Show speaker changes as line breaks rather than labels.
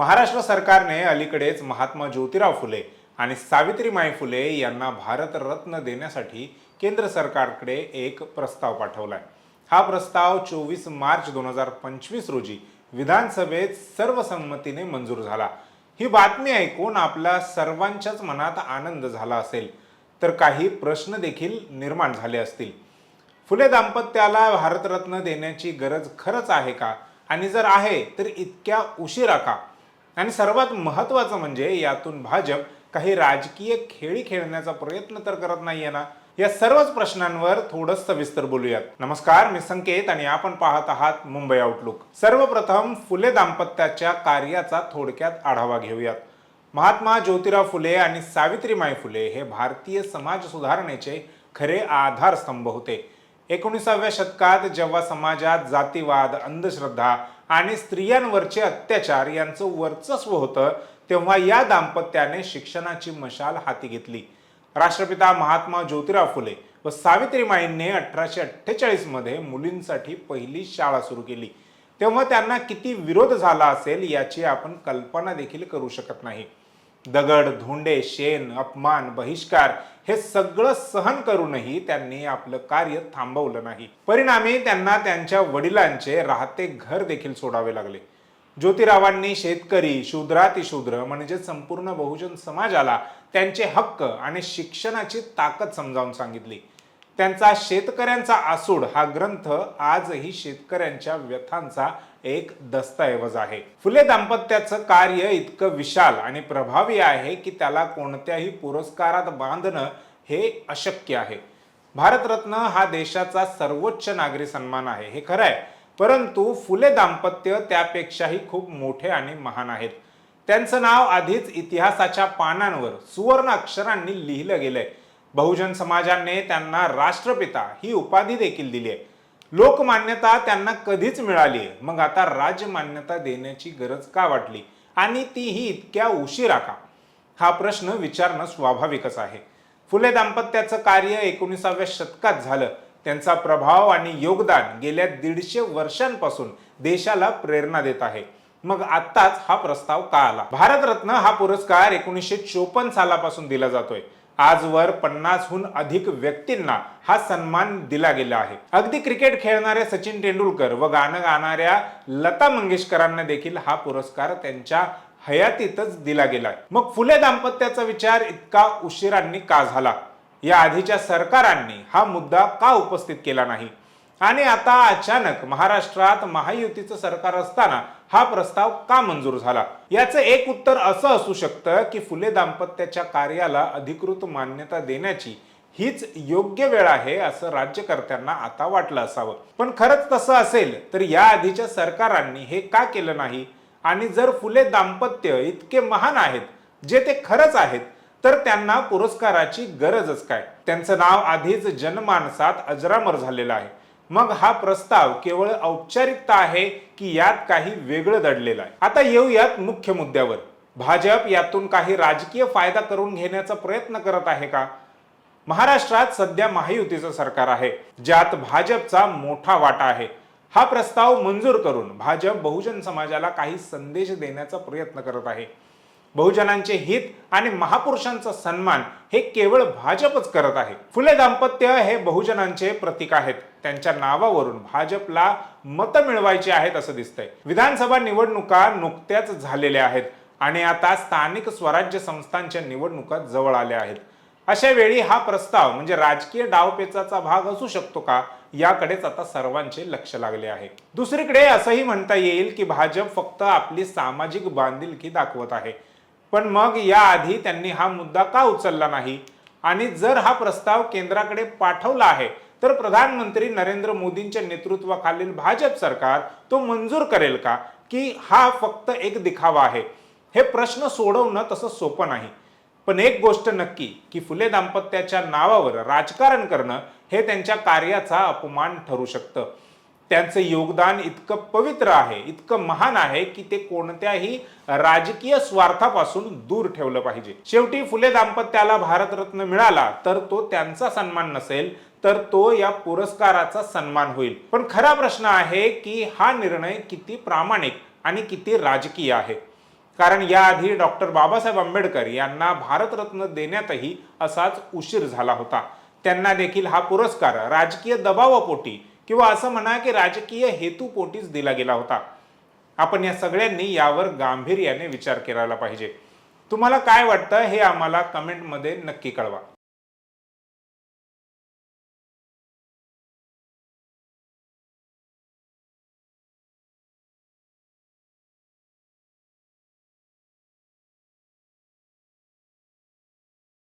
महाराष्ट्र सरकारने अलीकडेच महात्मा ज्योतिराव फुले आणि सावित्रीमाई फुले यांना भारतरत्न देण्यासाठी केंद्र सरकारकडे एक प्रस्ताव पाठवला आहे हा प्रस्ताव चोवीस मार्च दोन हजार पंचवीस रोजी विधानसभेत सर्वसंमतीने मंजूर झाला. ही बातमी ऐकून आपल्या सर्वांच्याच मनात आनंद झाला असेल तर काही प्रश्न देखील निर्माण झाले असतील. फुले दाम्पत्याला भारतरत्न देण्याची गरज खरंच आहे का? आणि जर आहे तर इतक्या उशिरा का? आणि सर्वात महत्त्वाचं म्हणजे यातून भाजप काही राजकीय खेळी खेळण्याचा प्रयत्न तर करत नाहीये ना? या सर्वच प्रश्नांवर थोडंच सविस्तर बोलूयात. नमस्कार मी संकेत आणि आपण पाहत आहात मुंबई आउटलुक सर्वप्रथम फुले दाम्पत्याच्या कार्याचा थोडक्यात आढावा घेऊयात. महात्मा ज्योतिराव फुले आणि सावित्रीमाई फुले हे भारतीय समाज सुधारणेचे खरे आधारस्तंभ होते. एकोणीसाव्या शतकात जेव्हा समाजात जातीवाद अंधश्रद्धा आणि स्त्रियांवरचे अत्याचार यांचं वर्चस्व होतं तेव्हा या दाम्पत्याने शिक्षणाची मशाल हाती घेतली. राष्ट्रपिता महात्मा ज्योतिराव फुले व सावित्रीमाईंनी अठराशे अठ्ठेचाळीसमध्ये मुलींसाठी पहिली शाळा सुरू केली. तेव्हा त्यांना किती विरोध झाला असेल याची आपण कल्पना देखील करू शकत नाही. दगड धोंडे शेण अपमान बहिष्कार हे सगळं सहन करूनही त्यांनी आपलं कार्य थांबवलं नाही. परिणामी त्यांना त्यांच्या वडिलांचे राहते घर देखील सोडावे लागले. ज्योतिरावांनी शेतकरी शूद्रातिशूद्र म्हणजे संपूर्ण बहुजन समाजाला त्यांचे हक्क आणि शिक्षणाची ताकद समजावून सांगितली. त्यांचा शेतकऱ्यांचा आसूड हा ग्रंथ आजही शेतकऱ्यांच्या व्यथांचा एक दस्तऐवज आहे. फुले दाम्पत्याचं कार्य इतकं विशाल आणि प्रभावी आहे की त्याला कोणत्याही पुरस्कारात बांधणं हे अशक्य आहे. भारतरत्न हा देशाचा सर्वोच्च नागरी सन्मान आहे हे खरं आहे. परंतु फुले दाम्पत्य त्यापेक्षाही खूप मोठे आणि महान आहेत. त्यांचं नाव आधीच इतिहासाच्या पानांवर सुवर्ण अक्षरांनी लिहिलं गेलंय. बहुजन समाजाने त्यांना राष्ट्रपिता ही उपाधी देखील दिली आहे. लोकमान्यता त्यांना कधीच मिळाली आहे. मग आता राजमान्यता देण्याची गरज का वाटली? आणि तीही इतक्या उशिरा का? हा प्रश्न विचारणं स्वाभाविकच आहे. फुले दाम्पत्याचं कार्य एकोणीसाव्या शतकात झालं. त्यांचा प्रभाव आणि योगदान गेल्या दीडशे वर्षांपासून देशाला प्रेरणा देत आहे. मग आत्ताच हा प्रस्ताव का आला? भारतरत्न हा पुरस्कार एकोणीसशे चोपन्न सालापासून दिला जातोय. आजवर पन्नासहून अधिक व्यक्तींना हा सन्मान दिला गेला आहे. अगदी क्रिकेट खेळणारे सचिन तेंडुलकर व गाणं गाणाऱ्या लता मंगेशकरांना देखील हा पुरस्कार त्यांच्या हयातीतच दिला गेलाय मग फुले दाम्पत्याचा विचार इतका उशिरांनी का झाला? या आधीच्या सरकारांनी हा मुद्दा का उपस्थित केला नाही? आणि आता अचानक महाराष्ट्रात महायुतीचं सरकार असताना हा प्रस्ताव का मंजूर झाला? याचं एक उत्तर असं असू शकतं की फुले दाम्पत्याच्या कार्याला अधिकृत मान्यता देण्याची हीच योग्य वेळ आहे असं राज्यकर्त्यांना आता वाटलं असावं. पण खरंच तसं असेल तर या आधीच्या सरकारांनी हे का केलं नाही? आणि जर फुले दाम्पत्य इतके महान आहेत जे ते खरंच आहेत तर त्यांना पुरस्काराची गरजच काय? त्यांचं नाव आधीच जनमानसात अजरामर झालेलं आहे. मग हा प्रस्ताव केवळ औपचारिकता आहे की यात काही वेगळं दडलेलं आहे. आता येऊयात मुख्य मुद्द्यावर. भाजप यातून काही राजकीय फायदा करून घेण्याचा प्रयत्न करत आहे का? महाराष्ट्रात सध्या महायुतीचं सरकार आहे ज्यात भाजपचा मोठा वाटा आहे. हा प्रस्ताव मंजूर करून भाजप बहुजन समाजाला काही संदेश देण्याचा प्रयत्न करत आहे. बहुजनांचे हित आणि महापुरुषांचा सन्मान हे केवळ भाजपच करत आहे. फुले दाम्पत्य हे बहुजनांचे प्रतीक आहेत. त्यांच्या नावावरून भाजपला मतं मिळवायची आहेत असं दिसतंय. विधानसभा निवडणुका नुकत्याच झालेल्या आहेत आणि आता स्थानिक स्वराज्य संस्थांच्या निवडणुका जवळ आल्या आहेत. अशा वेळी हा प्रस्ताव म्हणजे राजकीय डावपेचाचा भाग असू शकतो का? याकडेच आता सर्वांचे लक्ष लागले आहे. दुसरीकडे असंही म्हणता येईल की भाजप फक्त आपली सामाजिक बांधिलकी दाखवत आहे. पण मग याआधी त्यांनी हा मुद्दा का उचलला नाही? आणि जर हा प्रस्ताव केंद्राकडे पाठवला आहे तर प्रधानमंत्री नरेंद्र मोदींच्या नेतृत्वाखालील भाजप सरकार तो मंजूर करेल का? की हा फक्त एक दिखावा आहे? हे प्रश्न सोडवणं तसं सोपं नाही. पण एक गोष्ट नक्की की फुले दाम्पत्याच्या नावावर राजकारण करणं हे त्यांच्या कार्याचा अपमान ठरू शकतं. त्यांचं योगदान इतकं पवित्र आहे इतकं महान आहे की ते कोणत्याही राजकीय स्वार्थापासून दूर ठेवलं पाहिजे. शेवटी फुले दाम्पत्याला भारतरत्न मिळाला तर तो त्यांचा सन्मान नसेल तर तो या पुरस्काराचा सन्मान होईल. पण खरा प्रश्न आहे की हा निर्णय किती प्रामाणिक आणि किती राजकीय आहे. कारण याआधी डॉक्टर बाबासाहेब आंबेडकर यांना भारतरत्न देण्यातही असाच उशीर झाला होता. त्यांना देखील हा पुरस्कार राजकीय दबावापोटी किंवा असं म्हणा की राजकीय हेतूपोटीच दिला गेला होता. आपण या सगळ्यांनी यावर गांभीर्याने विचार करायला पाहिजे. तुम्हाला काय वाटतं हे आम्हाला कमेंटमध्ये नक्की कळवा.